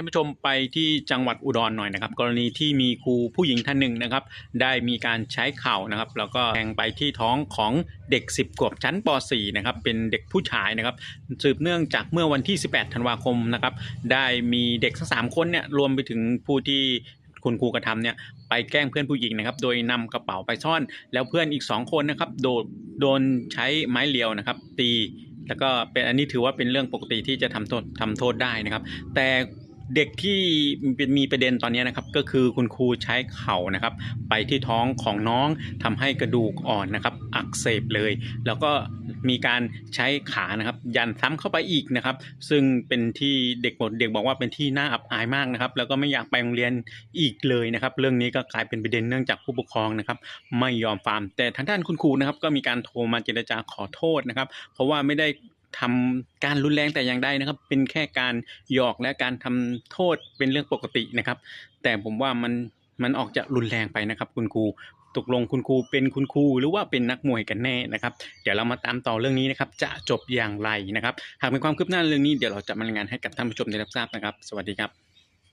านผู้ชมไปที่จังหวัดอุดรหน่อยนะครับ กรณีที่มีครูผู้หญิงท่านหนึ่งนะครับ ได้มีการใช้เข่านะครับ แล้วก็แทงไปที่ท้องของเด็ก 10ขวบชั้นป .4 นะครับเป็นเด็กผู้ชายนะครับ สืบเนื่องจากเมื่อวันที่ 18 ธันวาคมนะครับ ได้มีเด็กทั้งสามคนเนี่ยรวมไปถึงผู้ที่คุณครูกระทำเนี่ยไปแกล้งเพื่อนผู้หญิงนะครับ โดยนำกระเป๋าไปซ่อน แล้วเพื่อนอีก 2 คนนะครับโดนโดนใช้ไม้เรียวนะครับ ตีแล้วก็เป็นอันนี้ถือว่าเป็นเรื่องปกติที่จะทำโทษทำโทษได้นะครับ แต่ เด็กที่มีประเด็นตอนนี้นะครับ ก็คือคุณครูใช้เข่านะครับ ไปที่ท้องของน้องทำให้กระดูกอ่อนนะครับ อักเสบเลย แล้วก็มีการใช้ขานะครับ ยันซ้ำเข้าไปอีกนะครับ ซึ่งเป็นที่เด็กบอกเด็กบอกว่าเป็นที่น่าอับอายมากนะครับ แล้วก็ไม่อยากไปโรงเรียนอีกเลยนะครับ เรื่องนี้ก็กลายเป็นประเด็นเนื่องจากผู้ปกครองนะครับ ไม่ยอมฟาร์มแต่ทางด้านคุณครูนะครับ ก็มีการโทรมาเจรจาขอโทษนะครับ เพราะว่าไม่ได้ ทำการรุนแรงแต่อย่างใดนะครับ เป็นแค่การหยอกและการทำโทษเป็นเรื่องปกตินะครับ แต่ผมว่ามันมันออกจะรุนแรงไปนะครับ คุณครูตกลงคุณครูเป็นคุณครูหรือว่าเป็นนักมวยกันแน่นะครับ เดี๋ยวเรามาตามต่อเรื่องนี้นะครับ จะจบอย่างไรนะครับ หากมีความคืบหน้าเรื่องนี้เดี๋ยวเราจะมารายงานให้กับท่านผู้ชมได้รับทราบนะครับ สวัสดีครับ